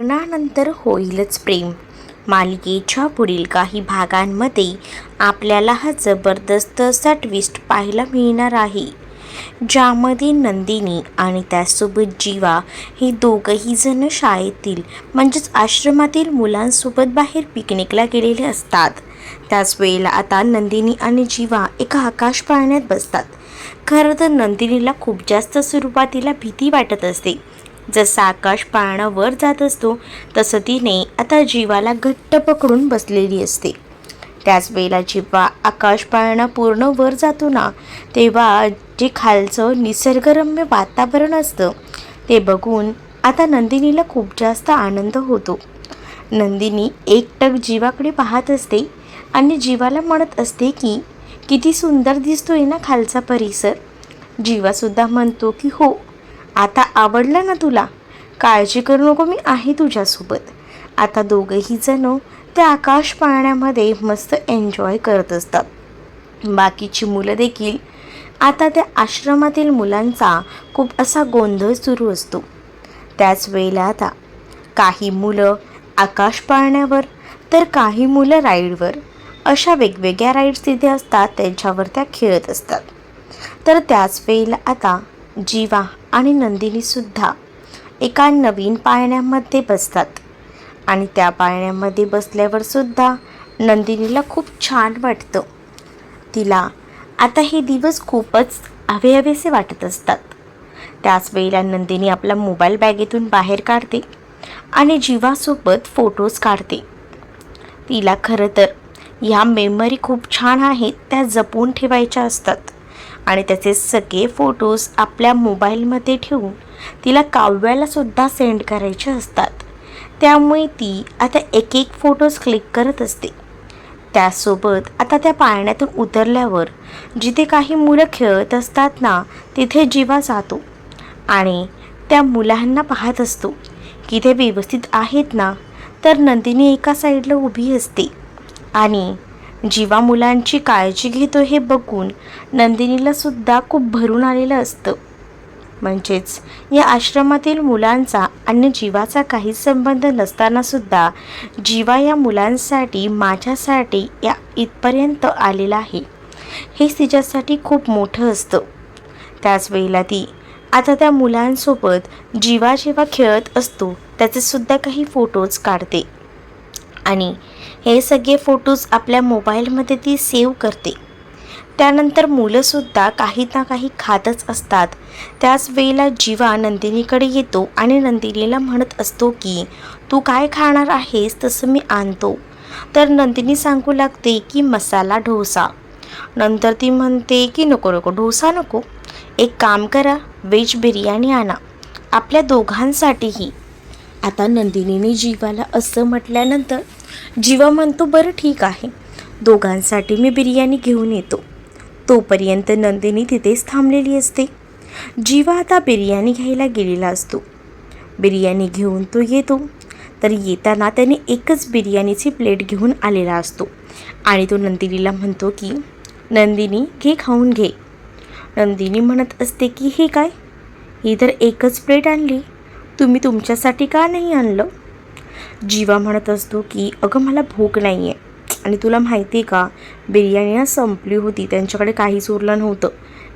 लग्नानंतर होईलच प्रेम. मालिकेच्या पुढील काही भागांमध्ये आपल्याला हा जबरदस्त असा ट्विस्ट पाहायला मिळणार आहे. ज्यामध्ये नंदिनी आणि त्यासोबत जीवा हे दोघंही जण शाळेतील म्हणजेच आश्रमातील मुलांसोबत बाहेर पिकनिकला गेलेले असतात. त्याच वेळेला आता नंदिनी आणि जीवा एका आकाश पाळण्यात बसतात. खरं तर नंदिनीला खूप जास्त सुरुवातीला भीती वाटत असते. जसा आकाश पाळणा वर जात असतो तसं तिने आता जीवाला घट्ट पकडून बसलेली असते. त्याच वेळेला जेव्हा आकाश पाळणा पूर्ण वर जातो ना तेव्हा जे खालचं निसर्गरम्य वातावरण असतं ते बघून आता नंदिनीला खूप जास्त आनंद होतो. नंदिनी एकटक जीवाकडे पाहत असते आणि जीवाला म्हणत असते की किती सुंदर दिसतोय ना खालचा परिसर. जीवासुद्धा म्हणतो की हो आता आवडलं ना तुला? काळजी करू नको मी आहे तुझ्यासोबत. आता दोघंही जण त्या आकाश पाळण्यामध्ये मस्त एन्जॉय करत असतात. बाकीची मुलं देखील आता त्या आश्रमातील मुलांचा खूप असा गोंधळ सुरू असतो. त्याच वेळेला आता काही मुलं आकाश पाळण्यावर तर काही मुलं राईडवर अशा वेगवेगळ्या राईड्स तिथे असतात त्यांच्यावर त्या खेळत असतात. तर त्याच वेळेला आता जीवा आणि नंदिनीसुद्धा एका नवीन पाळण्यामध्ये बसतात. आणि त्या पाळण्यामध्ये बसल्यावरसुद्धा नंदिनीला खूप छान वाटतं. तिला आता हे दिवस खूपच हवेहवेसे वाटत असतात. त्याच वेळेला नंदिनी आपला मोबाईल बॅगेतून बाहेर काढते आणि जीवासोबत फोटोज काढते. तिला खरं तर ह्या मेमरी खूप छान आहेत त्या जपून ठेवायच्या असतात. आणि त्याचे सगळे फोटोज आपल्या मोबाईलमध्ये ठेवून तिला काव्याला सुद्धा सेंड करायचे असतात. त्यामुळे ती आता एक एक फोटोज क्लिक करत असते. त्यासोबत आता त्या पाळण्यातून उतरल्यावर जिथे काही मुलं खेळत असतात ना तिथे जीवा जातो. आणि त्या मुलांना पाहत असतो की ते व्यवस्थित आहेत ना तर नंदिनी एका साईडला उभी असते. आणि जीवा मुलांची काळजी घेतो हे बघून नंदिनीला सुद्धा खूप भरून आलेलं असतं. म्हणजेच या आश्रमातील मुलांचा आणि जीवाचा काहीच संबंध नसताना सुद्धा जीवा या मुलांसाठी माझ्यासाठी या इथपर्यंत आलेला आहे. हे तिच्यासाठी खूप मोठं असतं. त्याच वेळेला ती आता त्या मुलांसोबत जीवा जेव्हा खेळत असतो त्याचे सुद्धा काही फोटोज काढते. आणि हे सगळे फोटोज आपल्या मोबाईलमध्ये ती सेव्ह करते. त्यानंतर मुलंसुद्धा काही ना काही खातच असतात. त्याच वेळेला जीवा नंदिनीकडे येतो आणि नंदिनीला म्हणत असतो की तू काय खाणार आहेस तसं मी आणतो. तर नंदिनी सांगू लागते की मसाला डोसा. नंतर ती म्हणते की नको नको डोसा नको. एक काम करा व्हेज बिर्याणी आणा. आपल्या दोघांसाठीही आता नंदिनीने जीवाला असं म्हटल्यानंतर जीवा म्हणतो बरं ठीक आहे. दोघांसाठी मी बिर्याणी घेऊन येतो. तोपर्यंत नंदिनी तिथेच थांबलेली असते. जीवा आता बिर्याणी घ्यायला गेलेला असतो. बिर्याणी घेऊन तो येतो. तर येताना त्याने एकच बिर्याणीची प्लेट घेऊन आलेला असतो. आणि तो नंदिनीला म्हणतो की नंदिनी घे खाऊन घे. नंदिनी म्हणत असते की हे काय? ही तर एकच प्लेट आणली. तुम्ही तुमच्यासाठी का नाही आणलं? जीवा म्हणत असतो की अगं मला भूक नाही आहे आणि तुला माहिती आहे का बिर्याणी ना संपली होती त्यांच्याकडे काहीच उरलं नव्हतं.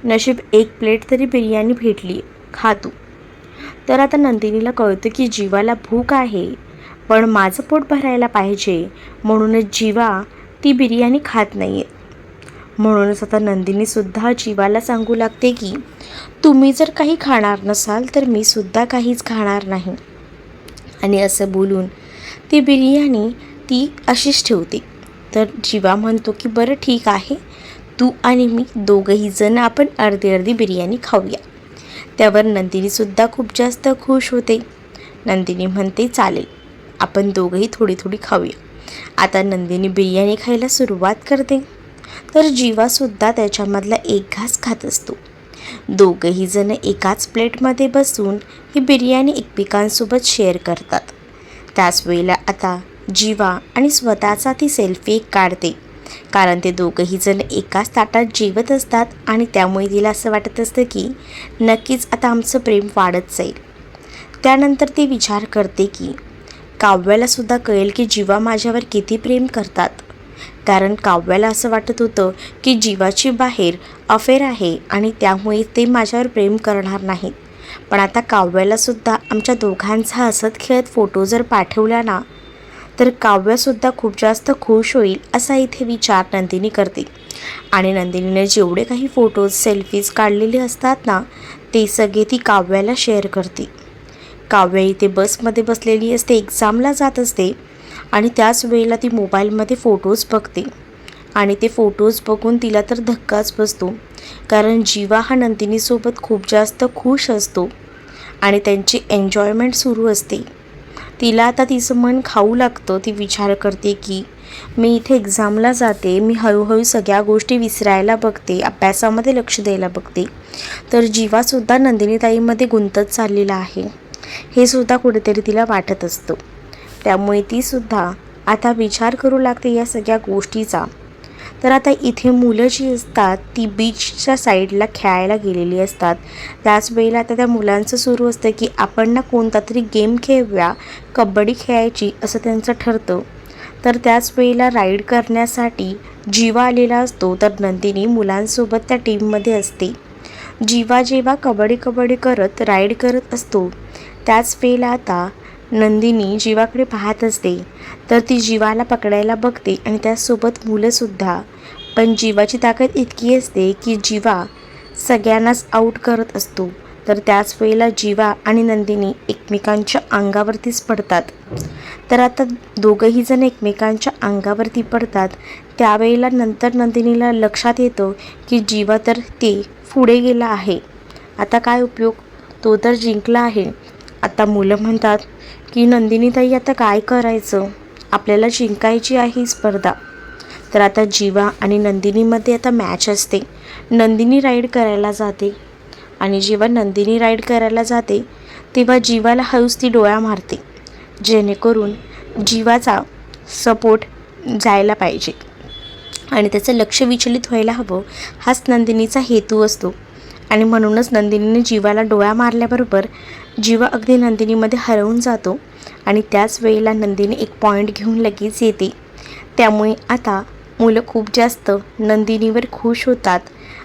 नशीब एक प्लेट तरी बिर्याणी भेटली खा तू. तर आता नंदिनीला कळतं की जीवाला भूक आहे पण माझं पोट भरायला पाहिजे म्हणूनच जीवा ती बिर्याणी खात नाही आहे म्हणूनच आता नंदिनीसुद्धा जीवाला सांगू लागते की तुम्ही जर काही खाणार नसाल तर मी सुद्धा काहीच खाणार नाही. आणि असं बोलून ती बिर्याणी ती अशीच ठेवते. तर जीवा म्हणतो की बरं ठीक आहे. तू आणि मी दोघंही जण आपण अर्धी अर्धी बिर्याणी खाऊया. त्यावर नंदिनीसुद्धा खूप जास्त खुश होते. नंदिनी म्हणते चालेल आपण दोघंही थोडी थोडी खाऊया. आता नंदिनी बिर्याणी खायला सुरुवात करते. तर जीवासुद्धा त्याच्यामधला एक घास खात असतो. दोघंही जण एकाच प्लेटमध्ये बसून ही बिर्याणी एकमेकांसोबत शेअर करतात. त्याच वेळेला आता जीवा आणि स्वतःचा ती सेल्फी एक काढते. कारण ते दोघंही जण एकाच ताटात जेवत असतात आणि त्यामुळे तिला असं वाटत असतं की नक्कीच आता आमचं प्रेम वाढत जाईल. त्यानंतर ती विचार करते की काव्याला सुद्धा कळेल की जीवा माझ्यावर किती प्रेम करतात. कारण काव्याला असं वाटत होतं की जीवाची बाहेर अफेअर आहे आणि त्यामुळे ते माझ्यावर प्रेम करणार नाहीत. पण आता काव्यालासुद्धा आमच्या दोघांचा हसत खेळत फोटो जर पाठवला ना तर काव्यसुद्धा खूप जास्त खुश होईल असा इथे विचार नंदिनी करते. आणि नंदिनीने जेवढे काही फोटोज सेल्फीज काढलेले असतात ना ते सगळे ती काव्याला शेअर करते. काव्य इथे बसमध्ये बसलेली असते एक्झामला जात असते आणि त्याच वेळेला ती मोबाईलमध्ये फोटोज बघते. आणि ते फोटोज बघून तिला तर धक्काच बसतो. कारण जीवा हा नंदिनीसोबत खूप जास्त खुश असतो. आणि त्यांची एन्जॉयमेंट सुरू असते. तिला आता तिचं मन खाऊ लागतं. ती विचार करते की मी इथे एक्झामला जाते. मी हळूहळू सगळ्या गोष्टी विसरायला बघते. अभ्यासामध्ये लक्ष द्यायला बघते. तर जीवासुद्धा नंदिनीताईमध्ये गुंतत चाललेला आहे. हे सुद्धा कुठेतरी तिला वाटत असतं. त्यामुळे तीसुद्धा आता विचार करू लागते या सगळ्या गोष्टीचा. तर आता इथे मुलं जी असतात ती बीचच्या साईडला खेळायला गेलेली असतात. त्याच वेळेला आता त्या मुलांचं सुरू असतं की आपण ना कोणता तरी गेम खेळूया कबड्डी खेळायची असं त्यांचं ठरतं. तर त्याच वेळेला राईड करण्यासाठी जीवा आलेला असतो तर नंदिनी मुलांसोबत त्या टीममध्ये असते. जीवा जेव्हा कबड्डी कबड्डी करत राईड करत असतो त्याच वेळेला आता नंदिनी जीवाकडे पाहत असते. तर ती जीवाला पकडायला बघते आणि त्यासोबत मुलंसुद्धा पण जीवाची ताकद इतकी असते की जीवा सगळ्यांनाच आऊट करत असतो. तर त्याच वेळेला जीवा आणि नंदिनी एकमेकांच्या अंगावरतीच पडतात. तर आता दोघंही जण एकमेकांच्या अंगावरती पडतात. त्यावेळेला नंतर नंदिनीला लक्षात येतं की जीवा तर ते पुढे गेला आहे. आता काय उपयोग? तो तर जिंकला आहे. आता मुलं म्हणतात की नंदिनीताई आता काय करायचं? आपल्याला जिंकायची आहे ही स्पर्धा. तर आता जीवा आणि नंदिनीमध्ये आता मॅच असते. नंदिनी राईड करायला जाते. आणि जेव्हा नंदिनी राईड करायला जाते तेव्हा जीवाला हळूच ती डोळा मारते. जेणेकरून जीवाचा सपोर्ट जायला पाहिजे. आणि त्याचं लक्ष विचलित व्हायला हवं हाच नंदिनीचा हेतू असतो. आणि म्हणूनच नंदिनीने जीवाला डोळा मारल्याबरोबर जीवा अगदी नंदिनीमध्ये हरवून जातो आणि त्याच वेळेला नंदिनी एक पॉईंट घेऊन लगेच येते. त्यामुळे आता मुलं खूप जास्त नंदिनीवर खुश होतात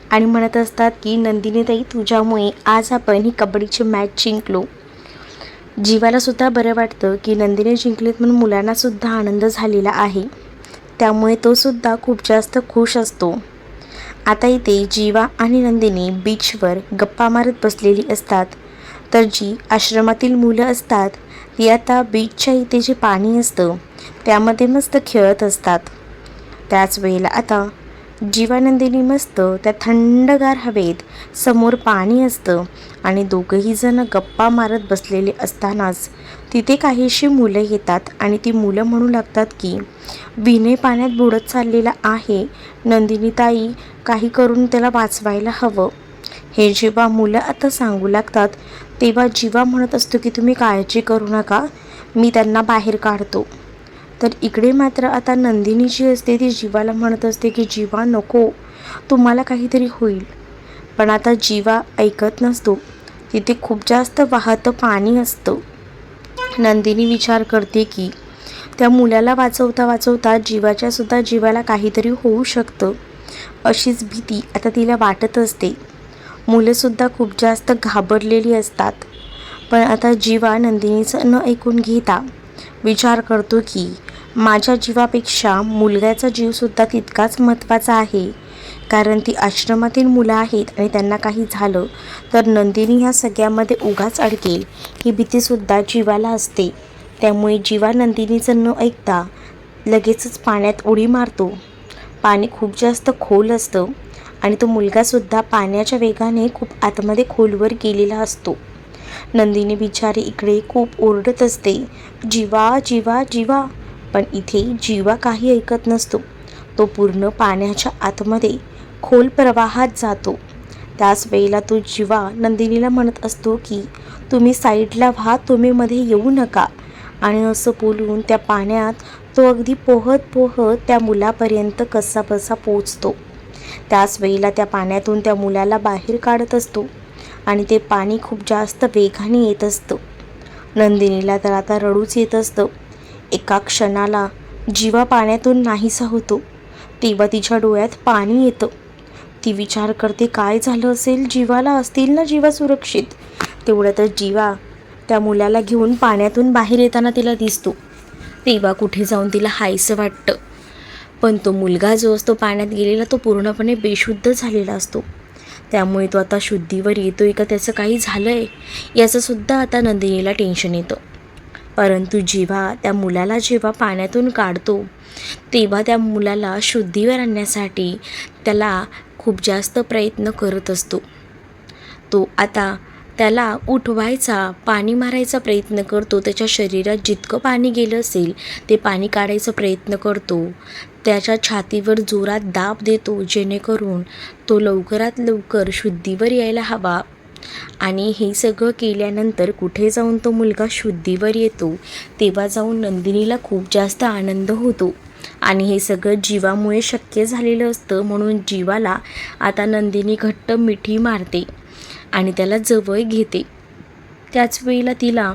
आणि म्हणत असतात की नंदिनीताई तुझ्यामुळे आज आपण ही कबड्डीची मॅच जिंकलो. जीवालासुद्धा बरं वाटतं की नंदिनी जिंकलीत म्हणून मुलांनासुद्धा आनंद झालेला आहे. त्यामुळे तोसुद्धा खूप जास्त खुश असतो. आता इथे जीवा आणि नंदिनी बीचवर गप्पा मारत बसलेली असतात. तर जी आश्रमातील मुलं असतात. ती आता बीचच्या इथे जे पाणी असतं त्यामध्ये मस्त खेळत असतात. त्याच वेळेला आता जीवानंदिनी मस्त त्या थंडगार हवेत समोर पाणी असतं आणि दोघंही जण गप्पा मारत बसलेले असतानाच तिथे काहीशी मुलं येतात आणि ती मुलं म्हणू लागतात की विनय पाण्यात बुडत चाललेला आहे. नंदिनीताई काही करून त्याला वाचवायला हवं. हे जेव्हा मुलं आता सांगू लागतात तेव्हा जीवा म्हणत असतो की तुम्ही काळजी करू नका मी त्यांना बाहेर काढतो. तर इकडे मात्र आता नंदिनी जी असते ती जीवाला म्हणत असते की जीवा नको तुम्हाला काहीतरी होईल. पण आता जीवा ऐकत नसतो. तिथे खूप जास्त वाहतं पाणी असतं. नंदिनी विचार करते की त्या मुलाला वाचवता वाचवता जीवाच्यासुद्धा जीवाला काहीतरी होऊ शकतं. अशीच भीती आता तिला वाटत असते. मुलंसुद्धा खूप जास्त घाबरलेली असतात. पण आता जीवा नंदिनीचं न ऐकून घेता विचार करतो की माझ्या जीवापेक्षा मुलग्याचा जीवसुद्धा तितकाच महत्त्वाचा आहे. कारण ती आश्रमातील मुलं आहेत आणि त्यांना काही झालं तर नंदिनी ह्या सगळ्यामध्ये उगाच अडकेल. ही भीतीसुद्धा जीवाला असते. त्यामुळे जीवा नंदिनीचं न ऐकता लगेचच पाण्यात उडी मारतो. पाणी खूप जास्त खोल असतं. आणि तो मुलगासुद्धा पाण्याच्या वेगाने खूप आतमध्ये खोलवर गेलेला असतो. नंदिनी बिचारी इकडे खूप ओरडत असते. जीवा जीवा जीवा. पण इथे जीवा काही ऐकत नसतो. तो पूर्ण पाण्याच्या आतमध्ये खोल प्रवाहात जातो. त्याच वेळेला तो जीवा नंदिनीला म्हणत असतो की तुम्ही साईडला व्हा तुम्ही मध्ये येऊ नका. आणि असं बोलून त्या पाण्यात तो अगदी पोहत पोहत त्या मुलापर्यंत कसा बसा पोचतो त्याच वेळेला त्या पाण्यातून त्या मुलाला बाहेर काढत असतो आणि ते पाणी खूप जास्त वेगाने येत असतं. नंदिनीला तर आता रडूच येत असतं. एका क्षणाला जीवा पाण्यातून नाहीसा होतो. तेव्हा तिच्या डोळ्यात पाणी येतं. ती विचार करते काय झालं असेल? जीवाला असतील ना जीवा सुरक्षित? तेवढ्यातच जीवा त्या मुलाला घेऊन पाण्यातून बाहेर येताना तिला दिसतो. तेव्हा कुठे जाऊन तिला हायसं वाटतं. पण तो मुलगा जो असतो पाण्यात गेलेला तो पूर्णपणे बेशुद्ध झालेला असतो. त्यामुळे तो आता शुद्धीवर येतोय का त्याचं काही झालं आहे याचंसुद्धा आता नंदिनीला टेन्शन येतं. परंतु जेव्हा त्या मुलाला जेव्हा पाण्यातून काढतो तेव्हा त्या मुलाला शुद्धीवर आणण्यासाठी त्याला खूप जास्त प्रयत्न करत असतो. तो आता त्याला उठवायचा पाणी मारायचा प्रयत्न करतो. त्याच्या शरीरात जितकं पाणी गेलं असेल ते पाणी काढायचा प्रयत्न करतो. त्याच्या छातीवर जोरात दाब देतो जेणेकरून तो लवकरात लवकर शुद्धीवर यायला हवा. आणि हे सगळं केल्यानंतर कुठे जाऊन तो मुलगा शुद्धीवर येतो तेव्हा जाऊन नंदिनीला खूप जास्त आनंद होतो. आणि हे सगळं जीवामुळे शक्य झालेलं असतं म्हणून जीवाला आता नंदिनी घट्ट मिठी मारते. आणि त्याला जवळ घेते. त्याच वेळेला तिला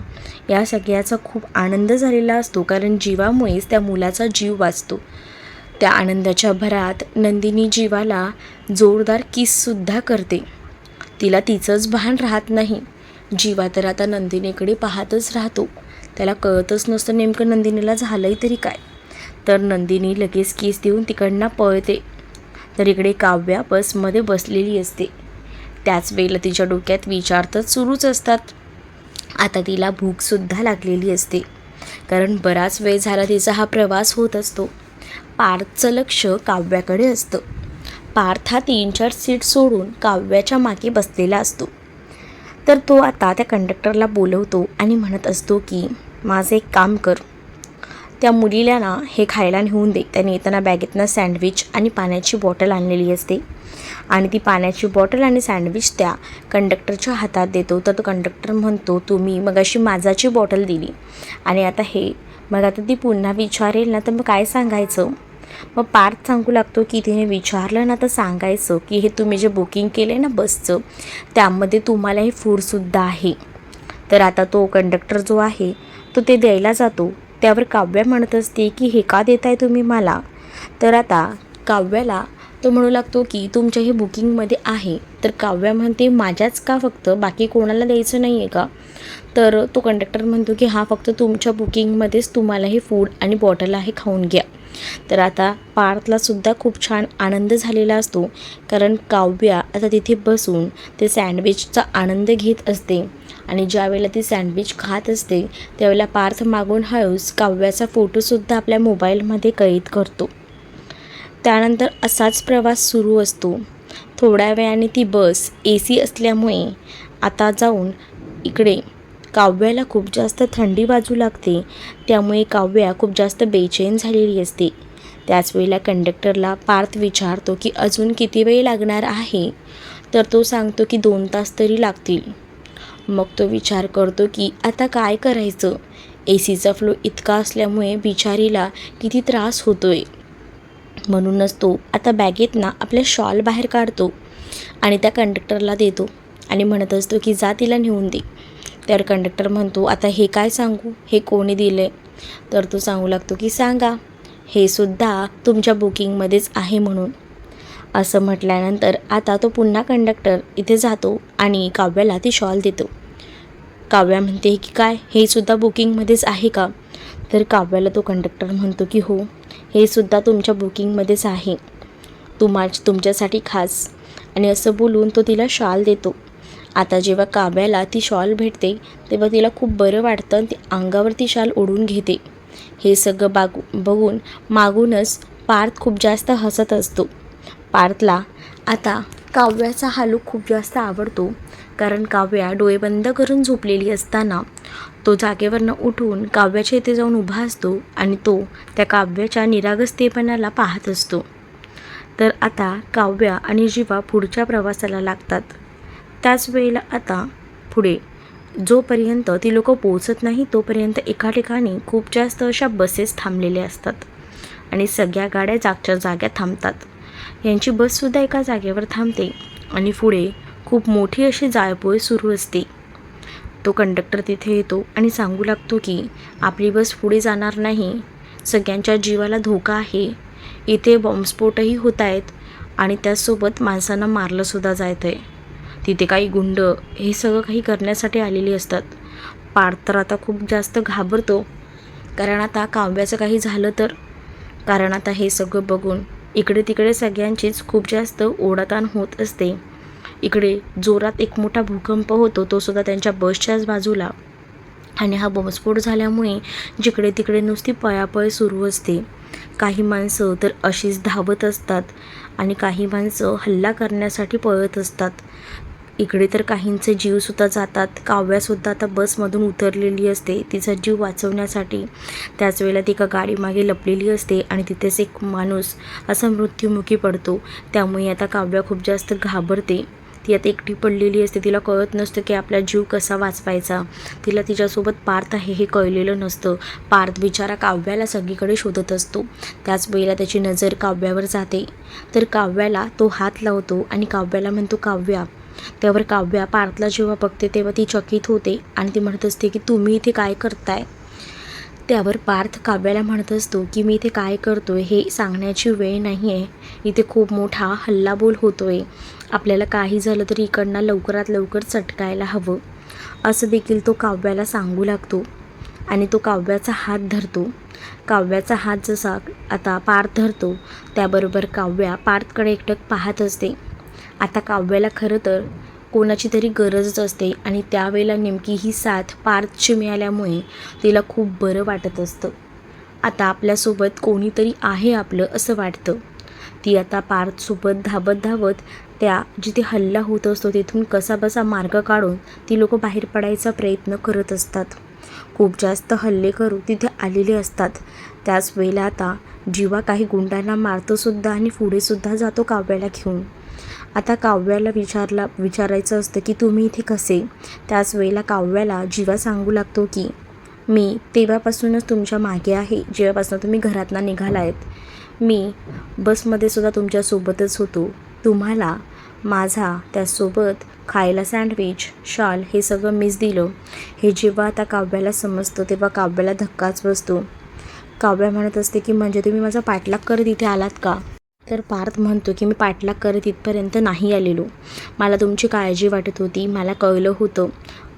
या सगळ्याचा खूप आनंद झालेला असतो कारण जीवामुळेच त्या मुलाचा जीव वाचतो. त्या आनंदाच्या भरात नंदिनी जीवाला जोरदार किससुद्धा करते. तिला तिचंच भान राहत नाही. जीवा तर आता नंदिनीकडे पाहतच राहतो. त्याला कळतच नसतं नेमकं नंदिनीला झालंय तरी काय. तर नंदिनी लगेच किस देऊन तिकडनं पळते. तर इकडे काव्या बसमध्ये बसलेली असते. त्याच वेळेला तिच्या डोक्यात विचार तर सुरूच असतात. आता तिला भूकसुद्धा लागलेली असते. कारण बराच वेळ झाला तिचा हा प्रवास होत असतो. पार्थचं लक्ष काव्याकडे असतं. पार्थ हा तीन चार सीट सोडून काव्याच्या मागे बसलेला असतो. तर तो आता त्या कंडक्टरला बोलवतो आणि म्हणत असतो की माझं एक काम कर. त्या मुलीला ना हे खायला नेऊन दे. त्याने येताना बॅगेतनं सँडविच आणि पाण्याची बॉटल आणलेली असते. आणि ती पाण्याची बॉटल आणि सँडविच त्या कंडक्टरच्या हातात देतो. तर तो कंडक्टर म्हणतो तुम्ही मग अशी माझाची बॉटल दिली. आणि आता हे मग आता ती पुन्हा विचारेल ना तर मग काय सांगायचं? मग पार्थ सांगू लागतो की तिने विचारलं ना तर सांगायचं की हे तुम्ही जे बुकिंग केलं आहे ना बसचं त्यामध्ये तुम्हाला हे फूडसुद्धा आहे. तर आता तो कंडक्टर जो आहे तो ते द्यायला जातो. त्यावर काव्या म्हणत असते की हे का देताय तुम्ही मला? तर आता काव्याला तो म्हणू लागतो की तुमच्या हे बुकिंगमध्ये आहे तर काव्या म्हणते माझ्याच का फक्त? बाकी कोणाला द्यायचं नाही आहे का? तर तो कंडक्टर म्हणतो की हा फक्त तुमच्या बुकिंगमध्येच तुम्हाला हे फूड आणि बॉटल आहे खाऊन घ्या. तर आता पार्थला सुद्धा खूप छान आनंद झालेला असतो कारण काव्या आता तिथे बसून ते सँडविचचा आनंद घेत असते. आणि ज्यावेळेला ती सँडविच खात असते त्यावेळेला पार्थ मागून हळूच काव्याचा फोटोसुद्धा आपल्या मोबाईलमध्ये कैद करतो. त्यानंतर असाच प्रवास सुरू असतो. थोड्या वेळाने ती बस ए सी असल्यामुळे आता जाऊन इकडे. काव्याला खूप जास्त थंडी बाजू लागते त्यामुळे काव्या खूप जास्त बेचैन झालेली असते. त्याच वेळेला कंडक्टरला पार्थ विचारतो की अजून किती वेळ लागणार आहे? तर तो सांगतो की दोन तास तरी लागतील. मग तो विचार करतो की आता काय करायचं? ए सीचा फ्लो इतका असल्यामुळे बिचारीला किती त्रास होतोय. म्हणूनच तो आता बॅगेत ना आपल्या शॉल बाहेर काढतो आणि त्या कंडक्टरला देतो. आणि म्हणत असतो की जा तिला नेऊन दे. तर कंडक्टर म्हणतो आता हे काय सांगू? हे कोणी दिले तर तो सांगू लागतो की सांगा हे सुद्धा तुमच्या बुकिंगमध्येच आहे म्हणून. असं म्हटल्यानंतर आता तो पुन्हा कंडक्टर इथे जातो आणि काव्याला ती शॉल देतो. काव्या म्हणते की काय? हे सुद्धा बुकिंगमध्येच आहे का? तर काव्याला तो कंडक्टर म्हणतो की हो. हे सुद्धा तुमच्या बुकिंगमध्येच आहे. तुम्हा तुमच्यासाठी खास. आणि असं बोलून तो तिला शॉल देतो. आता जेव्हा काव्याला ती शॉल भेटते तेव्हा तिला खूप बरं वाटतं आणि ती अंगावरती शाल ओढून घेते. हे सगळं बागू बघून मागूनच पार्थ खूप जास्त हसत असतो. पार्थला आता काव्याचा हा लूक खूप जास्त आवडतो. कारण काव्या डोळे बंद करून झोपलेली असताना तो जागेवरनं उठून काव्याच्या इथे जाऊन उभा असतो आणि तो त्या काव्याच्या निरागस्तेपणाला पाहत असतो. तर आता काव्या आणि जीवा पुढच्या प्रवासाला लागतात. त्याच वेळेला आता पुढे. जोपर्यंत ती लोकं पोचत नाही तोपर्यंत एका ठिकाणी खूप जास्त अशा बसेस थांबलेल्या असतात आणि सगळ्या गाड्या जागच्या जाग्या थांबतात. यांची बससुद्धा एका जागेवर थांबते आणि पुढे खूप मोठी अशी जाळपोळ सुरू असते. तो कंडक्टर तिथे येतो आणि सांगू लागतो की आपली बस पुढे जाणार नाही. सगळ्यांच्या जीवाला धोका आहे. इथे बॉम्बस्फोटही होत आहेत आणि त्याचसोबत माणसांना मारलंसुद्धा जात आहे. तिथे काही गुंड हे सगळं काही करण्यासाठी आलेली असतात. पार्थ तर आता खूप जास्त घाबरतो. कारण आता काव्याचं काही झालं तर? कारण आता हे सगळं बघून इकडे तिकडे सगळ्यांचीच खूप जास्त ओढाताण होत असते. इकडे जोरात एक मोठा भूकंप होतो तो सुद्धा त्यांच्या बसच्याच बाजूला. आणि हा बॉम्बस्फोट झाल्यामुळे जिकडे तिकडे नुसती पळापळ सुरू असते. काही माणसं तर अशीच धावत असतात आणि काही माणसं हल्ला करण्यासाठी पळत असतात. इकडे तर काहींचे जीवसुद्धा जातात. काव्यासुद्धा आता बसमधून उतरलेली असते. तिचा जीव वाचवण्यासाठी त्याच वेळेला ती एका गाडीमागे लपलेली असते आणि तिथेच एक माणूस असा मृत्युमुखी पडतो. त्यामुळे आता काव्या खूप जास्त घाबरते. ती आता एकटी पडलेली असते. तिला कळत नसतं की आपला जीव कसा वाचवायचा. तिला तिच्यासोबत पार्थ आहे हे कळलेलं नसतं. पार्थ बिचारा काव्याला सगळीकडे शोधत असतो. त्याच वेळेला त्याची नजर काव्यावर जाते. तर काव्याला तो हात लावतो आणि काव्याला म्हणतो काव्या त्यावर काव्या पार्थला जेव्हा बघते तेव्हा ती चकित होते आणि ती म्हणत असते की तुम्ही इथे काय करताय? त्यावर पार्थ काव्याला म्हणत असतो की मी इथे काय करतोय हे सांगण्याची वेळ नाही आहे इथे खूप मोठा हल्लाबोल होतोय. आपल्याला काही झालं तरी इकडनं लवकरात लवकर चटकायला हवं. असं देखील तो काव्याला सांगू लागतो आणि तो काव्याचा हात धरतो. काव्याचा हात जसा आता पार्थ धरतो त्याबरोबर काव्या पार्थकडे एकटक पाहत असते. आता काव्याला खरं तर कोणाची तरी गरजच असते आणि त्यावेळेला नेमकी ही साथ पार्थची मिळाल्यामुळे तिला खूप बरं वाटत असतं. आता आपल्यासोबत कोणीतरी आहे आपलं असं वाटतं. ती आता पार्थसोबत धावत धावत त्या जिथे हल्ला होत असतो तिथून कसाबसा मार्ग काढून ती लोक बाहेर पडायचा प्रयत्न करत असतात. खूप जास्त हल्ले करू तिथे आलेले असतात. त्याच वेळेला आता जीवा काही गुंडांना मारतोसुद्धा आणि पुढेसुद्धा जातो काव्याला घेऊन. आता काव्याला विचारला विचारायचं असतं की तुम्ही इथे कसे? त्याच वेळेला काव्याला जीवा सांगू लागतो की मी तेव्हापासूनच तुमच्या मागे आहे जेव्हापासून तुम्ही घरातनं निघाला आहेत मी बसमध्ये सुद्धा तुमच्यासोबतच होतो. तुम्हाला माझा त्यासोबत खायला सँडविच शाल हे सगळं मिस दिलं. हे जेव्हा आता काव्याला समजतं तेव्हा काव्याला धक्काच बसतो. काव्या म्हणत असते की म्हणजे तुम्ही माझा पाठलाग करत इथे आलात का? तर पार्थ म्हणतो की मी पाठलाग करत इथपर्यंत नाही आलेलो. मला तुमची काळजी वाटत होती. मला कळलं होतं.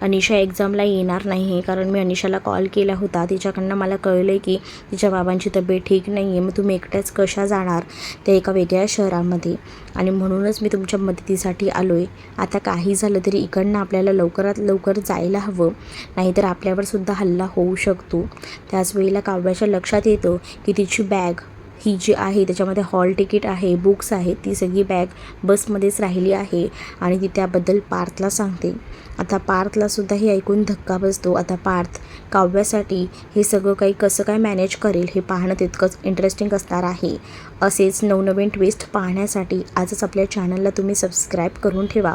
अनिशा एक्झामला येणार नाही आहे कारण मी अनिशाला कॉल केला होता. तिच्याकडनं मला कळलं आहे की तिच्या बाबांची तब्येत ठीक नाही आहे मग तुम्ही एकट्याच कशा जाणार? त्या एका वेगळ्या शहरामध्ये. आणि म्हणूनच मी तुमच्या मदतीसाठी आलो आहे आता काही झालं तरी इकडनं आपल्याला लवकरात लवकर जायला हवं. नाहीतर आपल्यावर सुद्धा हल्ला होऊ शकतो. त्याच वेळेला काव्याच्या लक्षात येतं की तिची बॅग ही जी आहे त्याच्यामध्ये हॉल तिकीट आहे बुक्स आहेत ती सगळी बॅग बसमध्येच राहिली आहे आणि ती त्याबद्दल पार्थला सांगते. आता पार्थला सुद्धा हे ऐकून धक्का बसतो. आता पार्थ काव्यासाठी हे सगळं काही कसं काय मॅनेज करेल हे पाहणं तितकंच इंटरेस्टिंग असणार आहे. असेच नवनवीन ट्विस्ट पाहण्यासाठी आजच आपल्या चॅनलला तुम्ही सबस्क्राईब करून ठेवा.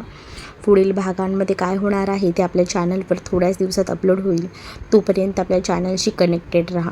पुढील भागांमध्ये काय होणार आहे ते आपल्या चॅनलवर थोड्याच दिवसात अपलोड होईल. तोपर्यंत आपल्या चॅनलशी कनेक्टेड राहा.